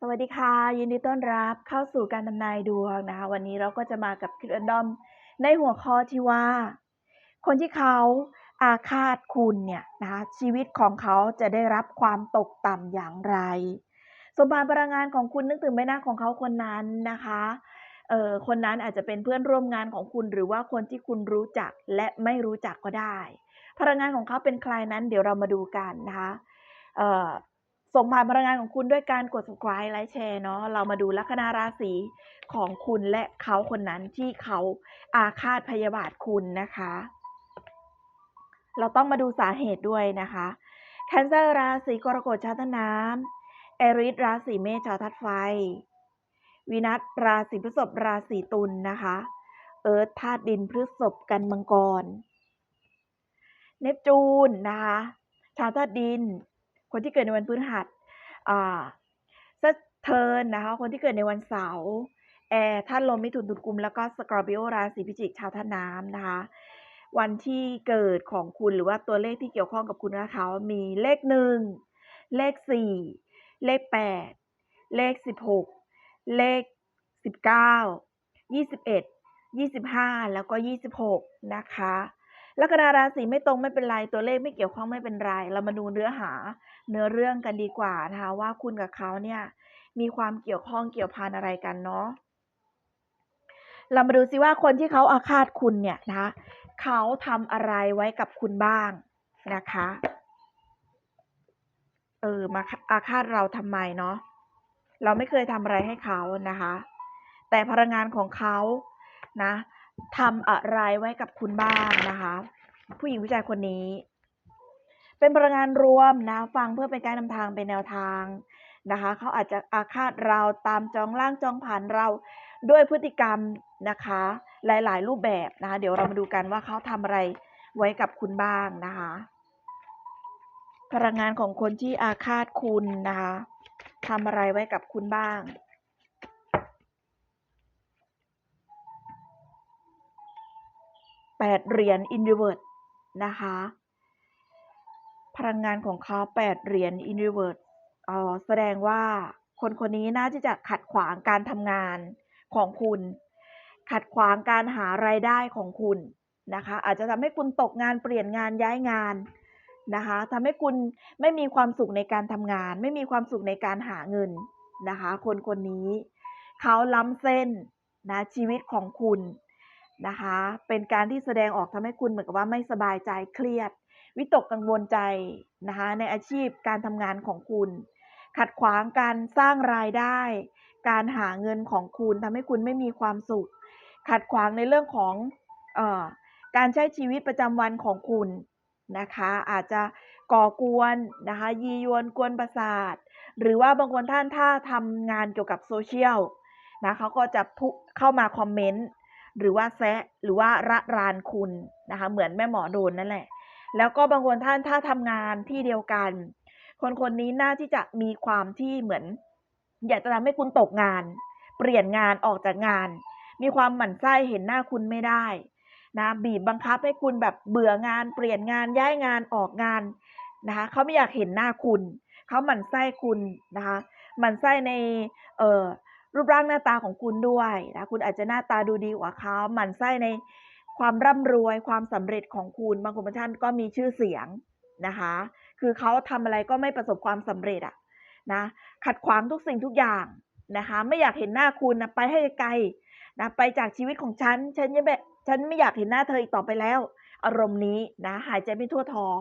สวัสดีค่ะ ยินดีต้อนรับเข้าสู่การทำนายดวงนะคะ วันนี้เราก็จะมากับคลิป random ในหัวข้อที่ว่า คนที่เขาอาฆาตคุณเนี่ยนะคะชีวิตของเขาจะได้รับความตกต่ำอย่างไร สมบัติพลังงานของคุณนึกถึงใบหน้าของเขาคนนั้นนะคะเอ่อคนนั้นอาจจะเป็นเพื่อนร่วมงานของคุณหรือว่าคนที่คุณรู้จักและไม่รู้จักก็ได้ พลังงานของเขาเป็นใครนั้นเดี๋ยวเรามาดูกันนะคะเอ่อ ส่งผ่านพลังงานของคุณด้วยการกด subscribe ไลค์แชร์เนาะเรามาดูลัคนาราศีของคุณและเขาคนนั้นที่เขาอาฆาตพยาบาทคุณนะคะ เราต้องมาดูสาเหตุด้วยนะคะแคนเซอร์ราศีกรกฎชาตน้ำเอริสราศีเมษชาวทัดไฟ วินัสราศีพฤษภราศีตุลนะคะ เอิร์ธธาตุดินพฤษภกันมังกร เนปจูนนะคะ ชาวธาตุดิน คนที่เกิดในวันพฤหัส อ่าเซเทิร์นนะคะ คนที่เกิดในวันเสาร์แอร์ธาตุลมมิถุนตุลกุม แล้วก็สกอร์ปิโอราศีพิจิกชาวธาน้ำนะคะ วันที่เกิดของคุณหรือว่าตัวเลขที่เกี่ยวข้องกับคุณและเขามีเลขหนึ่งเลขสี่เลขแปดเลขสิบหกเลขสิบเก้ายี่สิบเอ็ดยี่สิบห้าแล้วก็ยี่สิบหกนะคะ ลัคนาราศีไม่ตรงไม่เป็นไรตัวเลขไม่เกี่ยวข้องไม่เป็นไร เรามาดูเนื้อหา เนื้อเรื่องกันดีกว่านะคะว่าคุณกับเขาเนี่ยมีความเกี่ยวข้องเกี่ยวพันอะไรกันเนาะเรามาดูซิว่าคนที่เขาอาฆาตคุณเนี่ยนะคะเขาทำอะไรไว้กับคุณบ้างนะคะเออมาอาฆาตเราทำไมเนาะเราไม่เคยทำอะไรให้เขานะคะ แต่พลังงานของเขานะ ทำอะไรไว้กับคุณบ้างนะคะ ผู้หญิงผู้ชายคนนี้ เป็นพลังงานรวมนะฟังเพื่อเป็นการนำทางเป็นแนวทางนะคะเขาอาจจะอาฆาตเราตามจองล่างจองผ่านเราด้วยพฤติกรรมนะคะ หลาย ๆ รูปแบบนะคะ เดี๋ยวเรามาดูกันว่าเขาทำอะไรไว้กับคุณบ้างนะคะ พลังงานของคนที่อาฆาตคุณนะคะทำอะไรไว้กับคุณบ้าง แปดเหรียญอินดิเวิร์ดนะคะ พลังงานของเขาแปดเหรียญอินดิเวิร์ดอ่อแสดงว่าคนคนนี้น่าที่จะขัดขวางการทำงานของคุณ ขัดขวางการหารายได้ของคุณนะคะ อาจจะทำให้คุณตกงานเปลี่ยนงานย้ายงานนะคะทำให้คุณไม่มีความสุขในการทำงาน ไม่มีความสุขในการหาเงินนะคะ คนคนนี้ เขาล้ำเส้นนะชีวิตของคุณ นะคะ เป็นการที่แสดงออกทำให้คุณเหมือนกับว่าไม่สบายใจเครียด วิตกกังวลใจนะคะในอาชีพการทำงานของคุณ ขัดขวางการสร้างรายได้ การหาเงินของคุณทำให้คุณไม่มีความสุข ขัดขวางในเรื่องของออการใช้ชีวิตประจำวันของคุณนะคะ อาจจะก่อกวนนะคะยียวนกวนประสาท หรือว่าบางคนท่านถ้าทำงานเกี่ยวกับโซเชียลนะเขาก็จะเข้ามาคอมเมนต์ หรือว่าแซะหรือว่าระรานคุณนะคะ เหมือนแม่หมอโดนนั่นแหละ แล้วก็บางคนท่านถ้าทำงานที่เดียวกัน คนคนนี้น่าที่จะมีความที่เหมือน อยากจะทำให้คุณตกงาน เปลี่ยนงานออกจากงาน มีความหมั่นไส้เห็นหน้าคุณไม่ได้นะบีบบังคับให้คุณแบบเบื่องาน เปลี่ยนงานย้ายงานออกงานนะคะเขาไม่อยากเห็นหน้าคุณ เขาหมั่นไส้คุณนะคะหมั่นไส้ในเอ่อ รูปร่างหน้าตาของคุณด้วยนะคุณอาจจะหน้าตาดูดีกว่าเขาหมั่นไส้ในความร่ำรวยความสำเร็จของคุณบางคนบางท่านก็มีชื่อเสียงนะคะ คือเขาทำอะไรก็ไม่ประสบความสำเร็จอะนะขัดขวางทุกสิ่งทุกอย่างนะคะ ไม่อยากเห็นหน้าคุณนะไปให้ไกลนะไปจากชีวิตของฉันฉันยังแบบฉันไม่อยากเห็นหน้าเธออีกต่อไปแล้ว อารมณ์นี้นะหายใจไม่ทั่วท้อง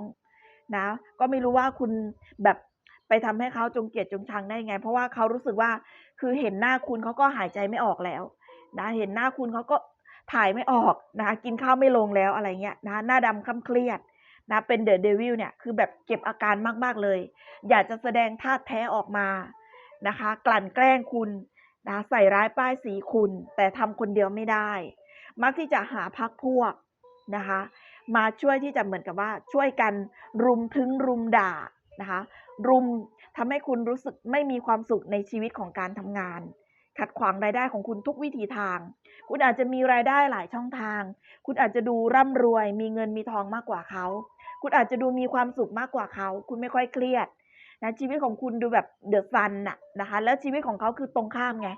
นะ ก็ไม่รู้ว่าคุณแบบ ไปทำให้เขาจงเกลียดจงชังได้ไง เพราะว่าเขารู้สึกว่าคือเห็นหน้าคุณเขาก็หายใจไม่ออกแล้วนะเห็นหน้าคุณเขาก็ถ่ายไม่ออกนะคะกินข้าวไม่ลงแล้วอะไรเงี้ยนะหน้าดำคล้ำเครียดนะเป็นเดอะเดวิลเนี่ยคือแบบเก็บอาการมากๆเลย อยากจะแสดงท่าแท้ออกมานะคะ กลั่นแกล้งคุณนะใส่ร้ายป้ายสีคุณ แต่ทำคนเดียวไม่ได้ มักที่จะหาพักพวกนะคะ มาช่วยที่จะเหมือนกับว่าช่วยกันรุมถึงรุมด่านะคะ รุมทำให้คุณรู้สึกไม่มีความสุขในชีวิตของการทำงาน ขัดขวางรายได้ของคุณทุกวิถีทาง คุณอาจจะมีรายได้หลายช่องทาง คุณอาจจะดูร่ำรวย มีเงินมีทองมากกว่าเขา คุณอาจจะดูมีความสุขมากกว่าเขา คุณไม่ค่อยเครียดนะชีวิตของคุณดูแบบเดือดซันน่ะนะคะ แล้วชีวิตของเขาคือตรงข้ามไง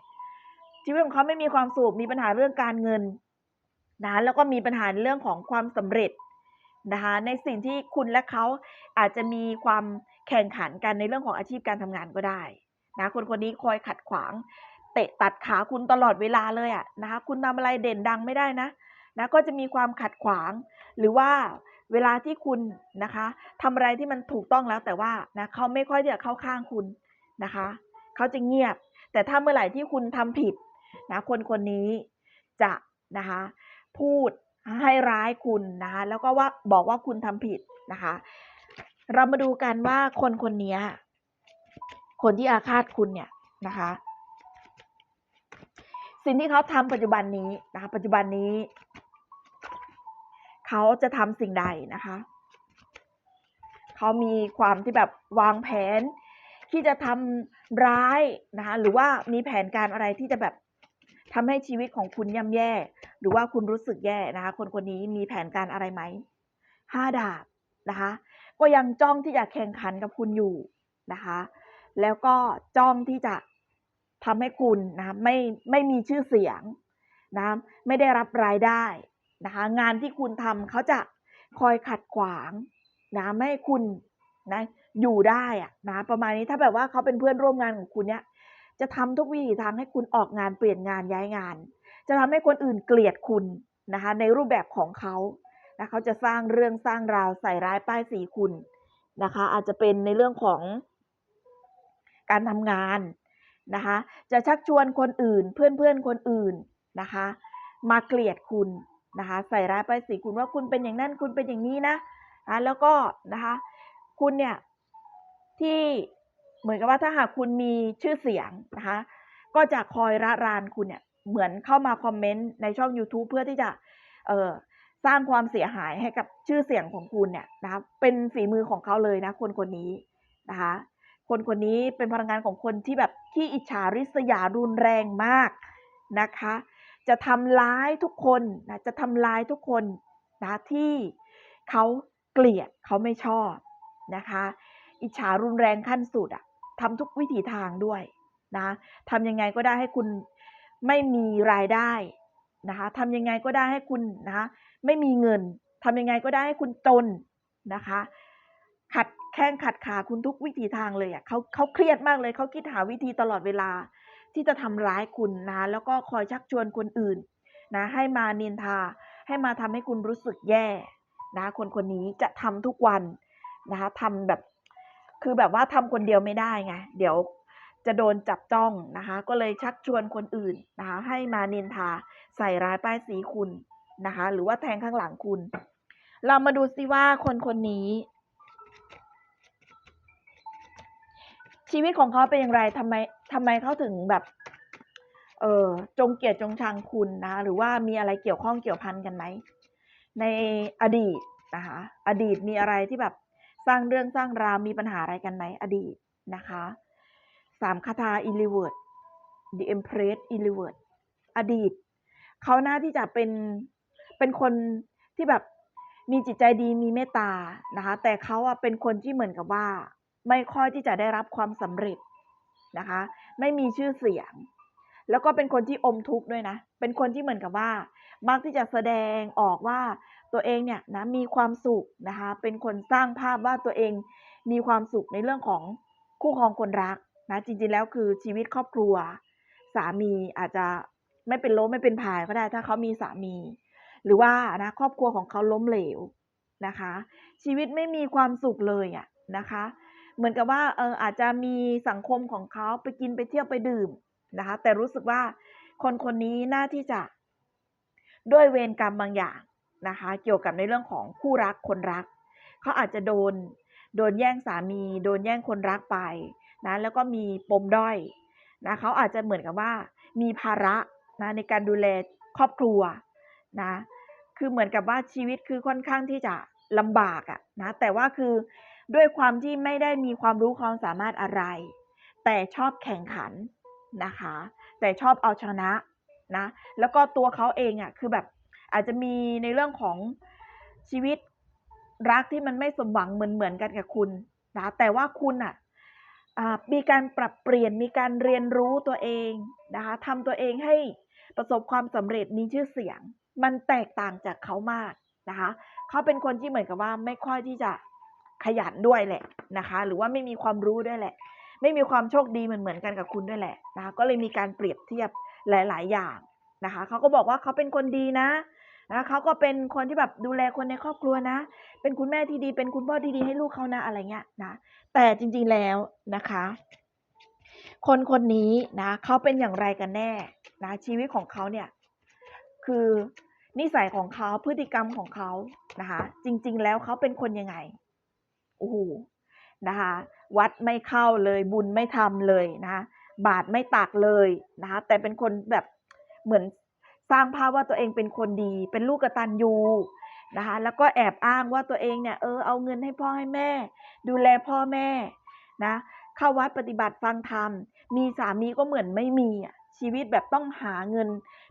ชีวิตของเขาไม่มีความสุข มีปัญหาเรื่องการเงินนะแล้วก็มีปัญหาเรื่องของความสำเร็จนะคะในสิ่งที่คุณและเขาอาจจะมีความ แข่งขันกันในเรื่องของอาชีพการทำงานก็ได้นะคนคนนี้คอยขัดขวาง เตะตัดขาคุณตลอดเวลาเลยอะนะคะคุณทำอะไรเด่นดังไม่ได้นะนะก็จะมีความขัดขวาง หรือว่าเวลาที่คุณนะคะทำอะไรที่มันถูกต้องแล้วแต่ว่านะเขาไม่ค่อยจะเข้าข้างคุณนะคะเขาจะเงียบ แต่ถ้าเมื่อไหร่ที่คุณทำผิดนะคนคนนี้จะนะคะพูดให้ร้ายคุณนะคะแล้วก็ว่าบอกว่าคุณทำผิดนะคะ เรามาดูกันว่าคนคนนี้คนที่อาฆาตคุณเนี่ยนะคะ สิ่งที่เขาทำปัจจุบันนี้นะคะ ปัจจุบันนี้ เขาจะทำสิ่งใดนะคะ เขามีความที่แบบวางแผนที่จะทำร้ายนะคะ หรือว่ามีแผนการอะไรที่จะแบบทำให้ชีวิตของคุณย่ำแย่ หรือว่าคุณรู้สึกแย่นะคะ คนคนนี้มีแผนการอะไรไหมห้าดาบนะคะ ก็ยังจ้องที่จะแข่งขันกับคุณอยู่นะคะ แล้วก็จ้องที่จะทำให้คุณนะไม่ไม่มีชื่อเสียงนะไม่ได้รับรายได้นะคะงานที่คุณทำเขาจะคอยขัดขวางนะไม่ให้คุณนะอยู่ได้อะนะประมาณนี้ถ้าแบบว่าเขาเป็นเพื่อนร่วมงานของคุณเนี่ยจะทำทุกวิถีทางให้คุณออกงานเปลี่ยนงานย้ายงาน จะทำให้คนอื่นเกลียดคุณนะคะในรูปแบบของเขา นะเขาจะสร้างเรื่องสร้างราวใส่ร้ายป้ายสีคุณนะคะ อาจจะเป็นในเรื่องของการทำงานนะคะ จะชักชวนคนอื่นเพื่อนๆคนอื่นนะคะ มาเกลียดคุณนะคะ ใส่ร้ายป้ายสีคุณว่าคุณเป็นอย่างนั้นคุณเป็นอย่างนี้นะะแล้วก็นะคะคุณเนี่ยที่เหมือนกับว่าถ้าหากคุณมีชื่อเสียงนะคะ ก็จะคอยระรานคุณเนี่ยเหมือนเข้ามาคอมเมนต์ในช่อง YouTube เพื่อที่จะเออ สร้างความเสียหายให้กับชื่อเสียงของคุณเนี่ยนะคะเป็นฝีมือของเขาเลยนะ คนคนนี้นะคะ คนคนนี้เป็นพลังงานของคนที่แบบที่อิจฉาริษยารุนแรงมากนะคะ จะทำร้ายทุกคนนะจะทำร้ายทุกคนนะที่เขาเกลียดเขาไม่ชอบนะคะ อิจฉารุนแรงขั้นสุดอะทำทุกวิถีทางด้วยนะทำยังไงก็ได้ให้คุณไม่มีรายได้นะคะทำยังไงก็ได้ให้คุณนะคะ ไม่มีเงินทำยังไงก็ได้ให้คุณจนนะคะ ขัดแข้งขัดขาคุณทุกวิถีทางเลยอะเขาเขาเครียดมากเลยเขาคิดหาวิธีตลอดเวลา ที่จะทำร้ายคุณนะแล้วก็คอยชักชวนคนอื่นนะให้มาเนินทาให้มาทำให้คุณรู้สึกแย่นะคนคนนี้จะทำทุกวันนะคะทำแบบคือแบบว่าทำคนเดียวไม่ได้ไงเดี๋ยวจะโดนจับจ้องนะคะ ก็เลยชักชวนคนอื่นนะคะให้มาเนินทาใส่ร้ายป้ายสีคุณ นะคะ หรือว่าแทงข้างหลังคุณ เรามาดูซิว่าคนคนนี้ ชีวิตของเขาเป็นอย่างไรทำไมทำไมเขาถึงแบบเออจงเกลียดจงชังคุณนะ หรือว่ามีอะไรเกี่ยวข้องเกี่ยวพันกันไหม ในอดีตนะคะ อดีตมีอะไรที่แบบสร้างเรื่องสร้างราวมีปัญหาอะไรกันไหมอดีตนะคะสามคาถาอิลิเวิร์ด The Empress i l i v e r d อดีต เขาหน้าที่จะเป็น เป็นคนที่แบบมีจิตใจดีมีเมตตานะคะ แต่เขาอะเป็นคนที่เหมือนกับว่า ไม่ค่อยที่จะได้รับความสำเร็จนะคะ ไม่มีชื่อเสียง แล้วก็เป็นคนที่อมทุกข์ด้วยนะ เป็นคนที่เหมือนกับว่า มักที่จะแสดงออกว่าตัวเองเนี่ยนะมีความสุขนะคะ เป็นคนสร้างภาพว่าตัวเองมีความสุขในเรื่องของคู่ครองคนรักนะจริงๆแล้วคือชีวิตครอบครัว สามีอาจจะไม่เป็นโลไม่เป็นพายก็ได้ถ้าเขามีสามี หรือว่านะครอบครัวของเขาล้มเหลวนะคะ ชีวิตไม่มีความสุขเลยอะนะคะ เหมือนกับว่าเอออาจจะมีสังคมของเขาไปกินไปเที่ยวไปดื่มนะคะ แต่รู้สึกว่าคนคนนี้น่าที่จะด้วยเวรกรรมบางอย่างนะคะ เกี่ยวกับในเรื่องของคู่รักคนรัก เขาอาจจะโดนโดนแย่งสามี โดนแย่งคนรักไปนะแล้วก็มีปมด้อยนะเขาอาจจะเหมือนกับว่ามีภาระนะในการดูแลครอบครัวนะ คือเหมือนกับว่าชีวิตคือค่อนข้างที่จะลำบากอะนะแต่ว่าคือด้วยความที่ไม่ได้มีความรู้ความสามารถอะไร แต่ชอบแข่งขันนะคะ แต่ชอบเอาชนะนะแล้วก็ตัวเขาเองอะคือแบบอาจจะมีในเรื่องของชีวิตรักที่มันไม่สมหวังเหมือนเหมือนกันกับคุณนะแต่ว่าคุณอะมีการปรับเปลี่ยนมีการเรียนรู้ตัวเองนะคะทำตัวเองให้ประสบความสำเร็จมีชื่อเสียง มันแตกต่างจากเขามากนะคะเขาเป็นคนที่เหมือนกับว่าไม่ค่อยที่จะขยันด้วยแหละนะคะ หรือว่าไม่มีความรู้ด้วยแหละ ไม่มีความโชคดีเหมือนเหมือนกันกับคุณด้วยแหละนะคะก็เลยมีการเปรียบเทียบหลาย ๆ อย่างนะคะเขาก็บอกว่าเขาเป็นคนดีนะนะเขาก็เป็นคนที่แบบดูแลคนในครอบครัวนะ เป็นคุณแม่ที่ดี เป็นคุณพ่อที่ดีให้ลูกเขานะอะไรเงี้ยนะ แต่จริงๆแล้วนะคะ คนคนนี้นะเขาเป็นอย่างไรกันแน่นะชีวิตของเขาเนี่ย คือ นิสัยของเขาพฤติกรรมของเขานะคะ จริง ๆ แล้วเขาเป็นคนยังไงโอ้โหนะคะ วัดไม่เข้าเลยบุญไม่ทำเลยนะคะบาทไม่ตักเลยนะคะแต่เป็นคนแบบเหมือนสร้างภาพว่าตัวเองเป็นคนดี เป็นลูกกตัญญูนะคะแล้วก็แอบอ้างว่าตัวเองเนี่ยเออเอาเงินให้พ่อให้แม่ ดูแลพ่อแม่นะเข้าวัดปฏิบัติฟังธรรม มีสามีก็เหมือนไม่มีอะชีวิตแบบต้องหาเงิน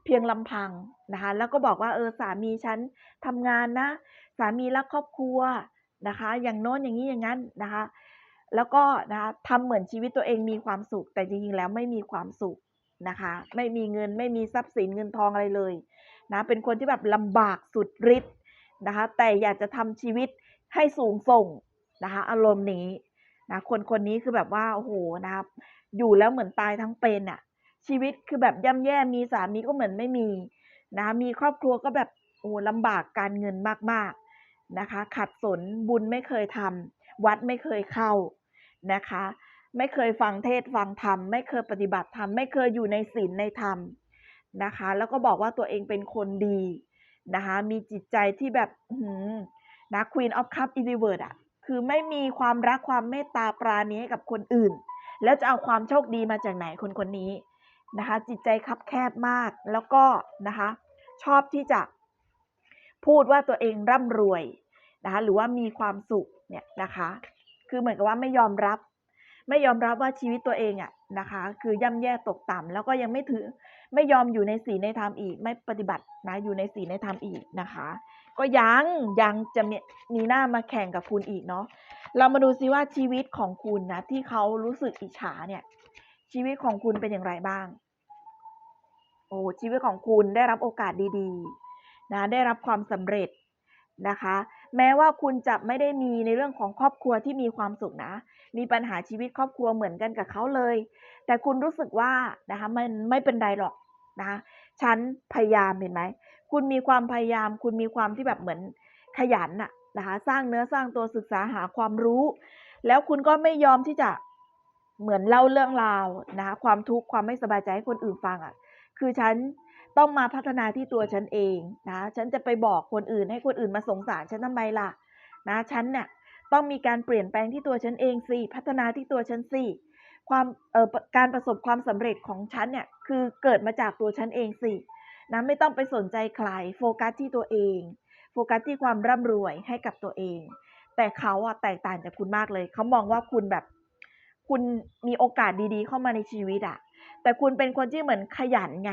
เพียงลำพังนะคะ แล้วก็บอกว่าเออสามีฉันทำงานนะ สามีรักครอบครัวนะคะ อย่างโน้นอย่างนี้อย่างนั้นนะคะ แล้วก็นะคะทำเหมือนชีวิตตัวเองมีความสุข แต่จริงๆแล้วไม่มีความสุขนะคะ ไม่มีเงินไม่มีทรัพย์สินเงินทองอะไรเลยนะเป็นคนที่แบบลำบากสุดฤทธิ์นะคะ แต่อยากจะทำชีวิตให้สูงส่งนะคะ อารมณ์นี้นะคนคนนี้คือแบบว่าโอ้โหนะครับอยู่แล้วเหมือนตายทั้งเป็นอะ ชีวิตคือแบบย่ำแย่มีสามีก็เหมือนไม่มีนะมีครอบครัวก็แบบโอ้ลำบากการเงินมากๆนะคะ ขัดสนบุญไม่เคยทำวัดไม่เคยเข้านะคะ ไม่เคยฟังเทศฟังธรรมไม่เคยปฏิบัติธรรมไม่เคยอยู่ในศีลในธรรมนะคะ แล้วก็บอกว่าตัวเองเป็นคนดีนะคะ มีจิตใจที่แบบหืมนะ Queen of Cup Universe อะคือไม่มีความรักความเมตตาปราณีให้กับคนอื่น แล้วจะเอาความโชคดีมาจากไหนคนคนนี้ นะคะจิตใจคับแคบมากแล้วก็นะคะชอบที่จะพูดว่าตัวเองร่ำรวยนะคะหรือว่ามีความสุขเนี่ยนะคะคือเหมือนกับว่าไม่ยอมรับ ไม่ยอมรับว่าชีวิตตัวเองอะนะคะคือย่ำแย่ตกต่ำแล้วก็ยังไม่ถือไม่ยอมอยู่ในศีลในธรรมอีก ไม่ปฏิบัตินะอยู่ในศีลในธรรมอีกนะคะ ก็ยังยังจะมีมีหน้ามาแข่งกับคุณอีกเนาะเรามาดูซิว่าชีวิตของคุณนะที่เขารู้สึกอิจฉาเนี่ย ชีวิตของคุณเป็นอย่างไรบ้าง โอ้ชีวิตของคุณได้รับโอกาสดีๆ นะ ได้รับความสำเร็จนะคะ แม้ว่าคุณจะไม่ได้มีในเรื่องของครอบครัวที่มีความสุขนะ มีปัญหาชีวิตครอบครัวเหมือนกันกับเขาเลย แต่คุณรู้สึกว่านะคะมันไม่เป็นไรหรอกนะคะฉันพยายามเห็นไหม คุณมีความพยายาม คุณมีความที่แบบเหมือนขยันน่ะนะคะ สร้างเนื้อสร้างตัวศึกษาหาความรู้ แล้วคุณก็ไม่ยอมที่จะ เหมือนเล่าเรื่องราวนะคะความทุกข์ความไม่สบายใจให้คนอื่นฟังอะคือฉันต้องมาพัฒนาที่ตัวฉันเองนะฉันจะไปบอกคนอื่นให้คนอื่นมาสงสารฉันทำไมล่ะนะฉันเนี่ยต้องมีการเปลี่ยนแปลงที่ตัวฉันเองสิพัฒนาที่ตัวฉันสิความเอ่อการประสบความสำเร็จของฉันเนี่ยคือเกิดมาจากตัวฉันเองสินะไม่ต้องไปสนใจใครโฟกัสที่ตัวเอง โฟกัสที่ความร่ำรวยให้กับตัวเอง แต่เขาอะแตกต่างจากคุณมากเลย เขามองว่าคุณแบบ คุณมีโอกาสดีๆ เข้ามาในชีวิตอะแต่คุณเป็นคนที่เหมือนขยันไง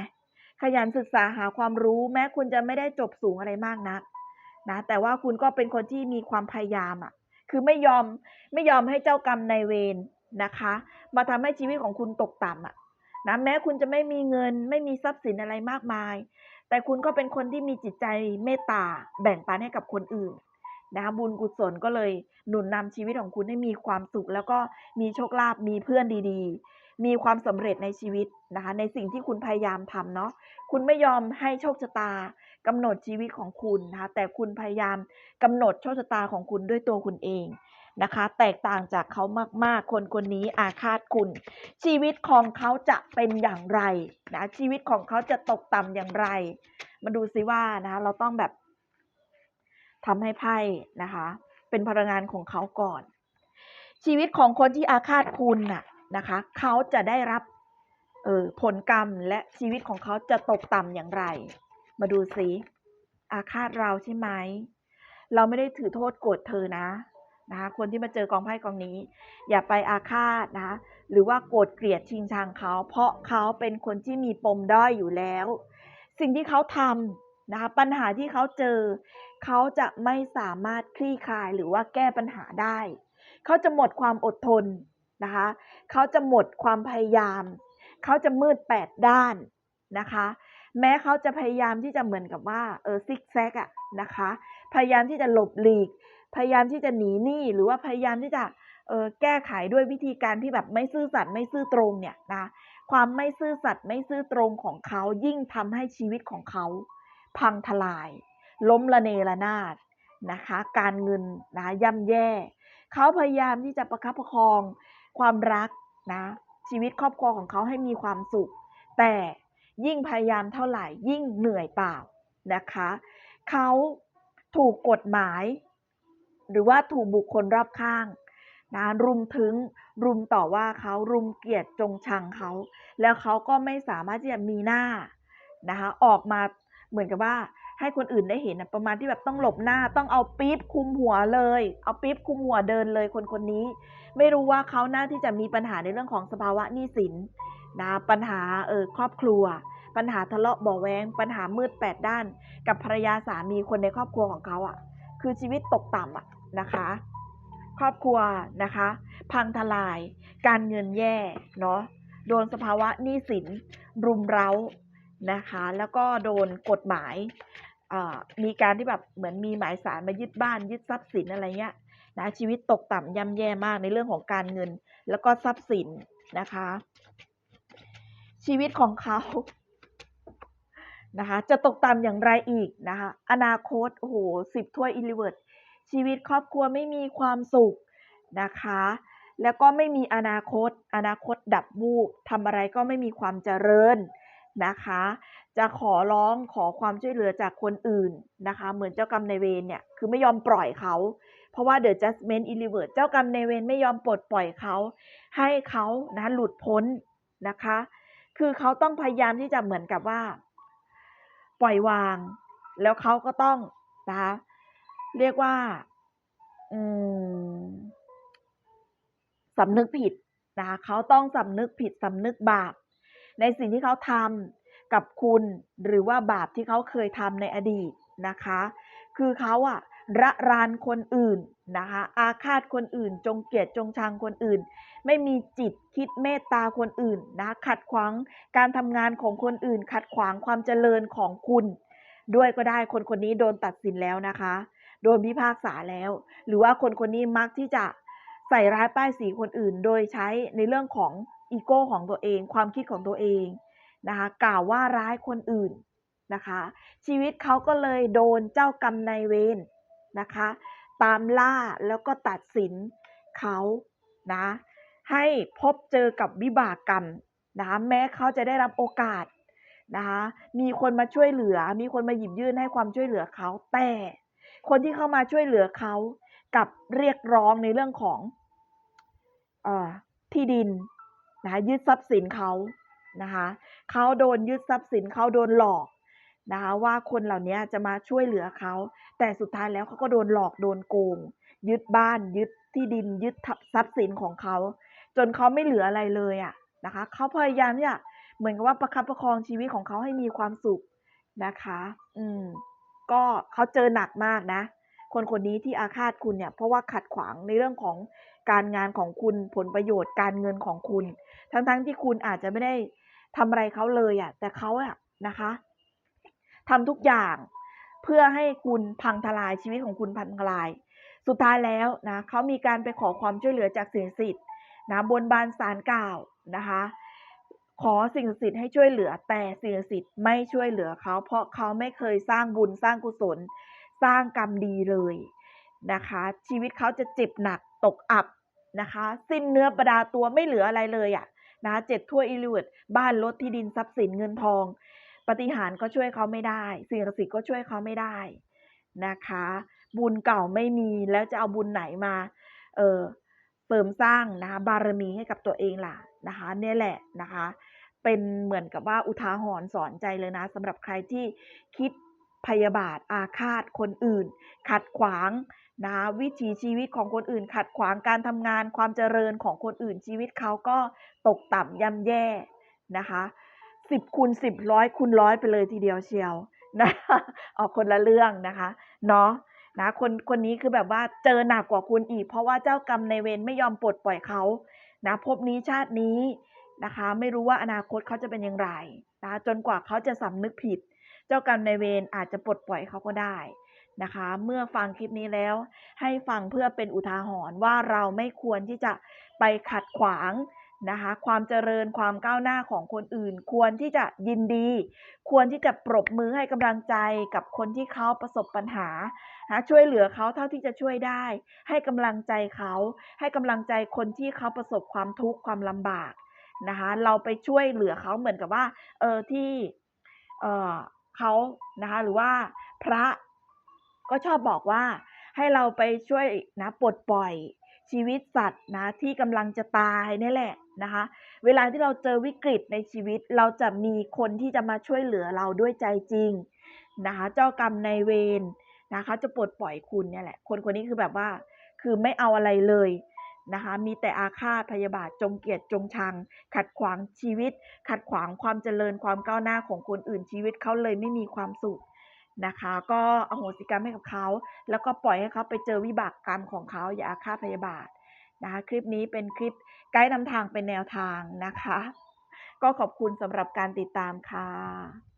ขยันศึกษาหาความรู้แม้คุณจะไม่ได้จบสูงอะไรมากนักนะแต่ว่าคุณก็เป็นคนที่มีความพยายามอะคือไม่ยอมไม่ยอมให้เจ้ากรรมนายเวรนะคะ มาทำให้ชีวิตของคุณตกต่ำอะนะแม้คุณจะไม่มีเงิน ไม่มีทรัพย์สินอะไรมากมาย แต่คุณก็เป็นคนที่มีจิตใจเมตตาแบ่งปันให้กับคนอื่น นะคะบุญกุศลก็เลยหนุนนำชีวิตของคุณให้มีความสุข แล้วก็มีโชคลาภมีเพื่อนดีๆ มีความสำเร็จในชีวิตนะคะ ในสิ่งที่คุณพยายามทำเนาะคุณไม่ยอมให้โชคชะตากำหนดชีวิตของคุณนะคะแต่คุณพยายามกำหนดโชคชะตาของคุณด้วยตัวคุณเองนะคะ แตกต่างจากเขามาก ๆ คนคนนี้อาฆาตคุณ ชีวิตของเขาจะเป็นอย่างไรนะชีวิตของเขาจะตกต่ำอย่างไร มาดูซิว่านะคะเราต้องแบบ ทำให้ไพ่นะคะ เป็นพลังงานของเขาก่อน ชีวิตของคนที่อาฆาตคุณน่ะนะคะ เขาจะได้รับเออผลกรรมและชีวิตของเขาจะตกต่ำอย่างไร มาดูซิอาฆาตเราใช่ไหมเราไม่ได้ถือโทษโกรธเธอนะนะคะคนที่มาเจอกองไพ่กองนี้ อย่าไปอาฆาตนะหรือว่าโกรธเกลียดชิงชังเขา เพราะเขาเป็นคนที่มีปมด้อยอยู่แล้ว สิ่งที่เขาทำ นะคะปัญหาที่เขาเจอ เขาจะไม่สามารถคลี่คลายหรือว่าแก้ปัญหาได้ เขาจะหมดความอดทนนะคะเขาจะหมดความพยายาม เขาจะมืดแปดด้านนะคะ แม้เขาจะพยายามที่จะเหมือนกับว่าเออซิกแซกอะนะคะ พยายามที่จะหลบหลีก พยายามที่จะหนีหนี้หรือว่าพยายามที่จะเออแก้ไขด้วยวิธีการที่แบบไม่ซื่อสัตย์ไม่ซื่อตรงเนี่ยนะความไม่ซื่อสัตย์ไม่ซื่อตรงของเขายิ่งทำให้ชีวิตของเขา พังทลาย ล้มละเนระนาดนะคะ การเงินนะย่ำแย่ เขาพยายามที่จะประคับประคองความรักนะชีวิตครอบครัวของเขาให้มีความสุข แต่ยิ่งพยายามเท่าไหร่ยิ่งเหนื่อยเปล่านะคะ เขาถูกกฎหมาย หรือว่าถูกบุคคลรอบข้างนะรุมถึงรุมต่อว่าเขารุมเกลียดจงชังเขา แล้วเขาก็ไม่สามารถที่จะมีหน้านะคะออกมา เหมือนกับว่าให้คนอื่นได้เห็นนะประมาณที่แบบต้องหลบหน้าต้องเอาปี๊บคุมหัวเลย เอาปี๊บคุมหัวเดินเลยคนคนนี้ ไม่รู้ว่าเขาน่าที่จะมีปัญหาในเรื่องของสภาวะหนี้สินนะปัญหาเออครอบครัว ปัญหาทะเลาะเบาะแวงปัญหามืดแปดด้าน กับภรรยาสามีคนในครอบครัวของเขาอะ่ะ คือชีวิตตกต่ำอะ่ะนะคะ ครอบครัวนะคะ พังทลาย การเงินแย่เนาะโดนสภาวะหนี้สินรุมเร้า นะคะ แล้วก็โดนกฎหมายมีการที่แบบเหมือนมีหมายสารมายึดบ้านยึดทรัพย์สินอะไรเงี้ยนะชีวิตตกต่ำย่ำแย่มากในเรื่องของการเงิน แล้วก็ทรัพย์สินนะคะ ชีวิตของเขานะคะจะตกต่ำอย่างไรอีกนะคะอนาคตโอ้โหสิบถ้วยอิลิเวิร์ดชีวิตครอบครัวไม่มีความสุขนะคะ แล้วก็ไม่มีอนาคต อนาคตดับวูบทำอะไรก็ไม่มีความเจริญ นะคะ จะขอร้องขอความช่วยเหลือจากคนอื่นนะคะ เหมือนเจ้ากรรมนายเวรเนี่ยคือไม่ยอมปล่อยเขาเพราะว่า The Judgment i l i v e r เจ้ากรรมนายเวรไม่ยอมปลดปล่อยเขา ให้เขานะหลุดพ้นนะคะ คือเขาต้องพยายามที่จะเหมือนกับว่า ปล่อยวาง แล้วเขาก็ต้องนะคะเรียกว่าอืมสำนึกผิดนะคะเขาต้องสำนึกผิดสำนึกบาป ในสิ่งที่เขาทำกับคุณหรือว่าบาปที่เขาเคยทำในอดีตนะคะ คือเขาอะระรานคนอื่นนะคะ อาฆาตคนอื่น จงเกลียดจงชังคนอื่น ไม่มีจิตคิดเมตตาคนอื่นนะขัดขวางการทำงานของคนอื่น ขัดขวางความเจริญของคุณ ด้วยก็ได้คนคนนี้โดนตัดสินแล้วนะคะ โดนพิพากษาแล้ว หรือว่าคนคนนี้มักที่จะใส่ร้ายป้ายสีคนอื่น โดยใช้ในเรื่องของ อีโก้ของตัวเอง ความคิดของตัวเองนะคะกล่าวว่าร้ายคนอื่นนะคะ ชีวิตเขาก็เลยโดนเจ้ากรรมนายเวรนะคะ ตามล่าแล้วก็ตัดสินเขานะให้พบเจอกับวิบากกรรมนะคะแม้เขาจะได้รับโอกาสนะคะมีคนมาช่วยเหลือ มีคนมาหยิบยื่นให้ความช่วยเหลือเขาแต่คนที่เข้ามาช่วยเหลือเขากับเรียกร้องในเรื่องของอที่ดิน นะคะยึดทรัพย์สินเขานะคะเขาโดนยึดทรัพย์สินเขาโดนหลอกนะคะว่าคนเหล่านี้จะมาช่วยเหลือเขา แต่สุดท้ายแล้วเขาก็โดนหลอกโดนโกง ยึดบ้านยึดที่ดินยึดทรัพย์สินของเขา จนเขาไม่เหลืออะไรเลยอะนะคะเขาพยายามที่จะเหมือนกับว่าประคับประคองชีวิตของเขาให้มีความสุขนะคะ อืมก็เขาเจอหนักมากนะ คนคนนี้ที่อาฆาตคุณเนี่ยเพราะว่าขัดขวางในเรื่องของการงานของคุณผลประโยชน์การเงินของคุณ ทั้งๆทที่คุณอาจจะไม่ได้ทำอะไรเขาเลยอะ่ะแต่เขาอะนะคะทำทุกอย่างเพื่อให้คุณพังทลายชีวิตของคุณพังทลาย สุดท้ายแล้วนะเขามีการไปขอความช่วยเหลือจากสิ่งศักดิ์สิทธิ์นะบนบานสารกล่าวนะคะ ขอสิ่งศักดิ์สิทธิ์ให้ช่วยเหลือแต่สิ่งศักดิ์สิทธิ์ไม่ช่วยเหลือเขาเพราะเขาไม่เคยสร้างบุญสร้างกุศล สร้างกรรมดีเลยนะคะ ชีวิตเขาจะเจ็บหนักตกอับนะคะ สิ้นเนื้อประดาตัวไม่เหลืออะไรเลยอะ่ะนะเจ็ดทั่วอิลิวดบ้านรถที่ดินทรัพย์สินเงินทอง ปฏิหารก็ช่วยเขาไม่ได้ สิ่งศักดิ์สิทธิ์ก็ช่วยเขาไม่ได้นะคะ บุญเก่าไม่มีแล้วจะเอาบุญไหนมาเออเสริมสร้างนะคะบารมีให้กับตัวเองล่ะนะคะเนี่ยแหละนะคะ เป็นเหมือนกับว่าอุทาหรณ์สอนใจเลยนะสำหรับใครที่คิด พยาบาทอาฆาตคนอื่น ขัดขวางนะวิถีชีวิตของคนอื่น ขัดขวางการทำงานความเจริญของคนอื่นชีวิตเขาก็ตกต่ำย่ำแย่นะคะสิบคูณสิบร้อยคูณร้อยไปเลยทีเดียวเชียวนะคะออกคนละเรื่องนะคะเนาะนะคนคนนี้คือแบบว่าเจอหนักกว่าคุณอีก เพราะว่าเจ้ากรรมในเวรไม่ยอมปลดปล่อยเขานะภพนี้ชาตินี้นะคะ ไม่รู้ว่าอนาคตเขาจะเป็นอย่างไรนะคะจนกว่าเขาจะสำนึกผิด เจ้ากรรมนายเวรอาจจะปลดปล่อยเขาก็ได้นะคะ เมื่อฟังคลิปนี้แล้ว ให้ฟังเพื่อเป็นอุทาหรณ์ว่าเราไม่ควรที่จะไปขัดขวางนะคะ ความเจริญความก้าวหน้าของคนอื่น ควรที่จะยินดี ควรที่จะปรบมือให้กำลังใจกับคนที่เขาประสบปัญหานะช่วยเหลือเขาเท่าที่จะช่วยได้ ให้กำลังใจเขา ให้กำลังใจคนที่เขาประสบความทุกข์ความลำบากนะคะ เราไปช่วยเหลือเขาเหมือนกับว่า เออที่เออ เขานะคะ หรือว่าพระก็ชอบบอกว่าให้เราไปช่วยนะปลดปล่อยชีวิตสัตว์นะที่กำลังจะตายนี่แหละนะคะ เวลาที่เราเจอวิกฤตในชีวิต เราจะมีคนที่จะมาช่วยเหลือเราด้วยใจจริงนะคะ เจ้ากรรมนายเวรนะคะจะปลดปล่อยคุณเนี่ยแหละ คนคนนี้คือแบบว่า คือไม่เอาอะไรเลย นะคะมีแต่อาฆาตพยาบาทจงเกียดจงชัง ขัดขวางชีวิต ขัดขวางความเจริญความก้าวหน้าของคนอื่นชีวิตเขาเลยไม่มีความสุขนะคะ ก็อโหสิกรรมให้กับเขา แล้วก็ปล่อยให้เขาไปเจอวิบากกรรมของเขาอย่าอาฆาตพยาบาทนะคะคลิปนี้เป็นคลิปไกด์นำทางเป็นแนวทางนะคะ ก็ขอบคุณสำหรับการติดตามค่ะ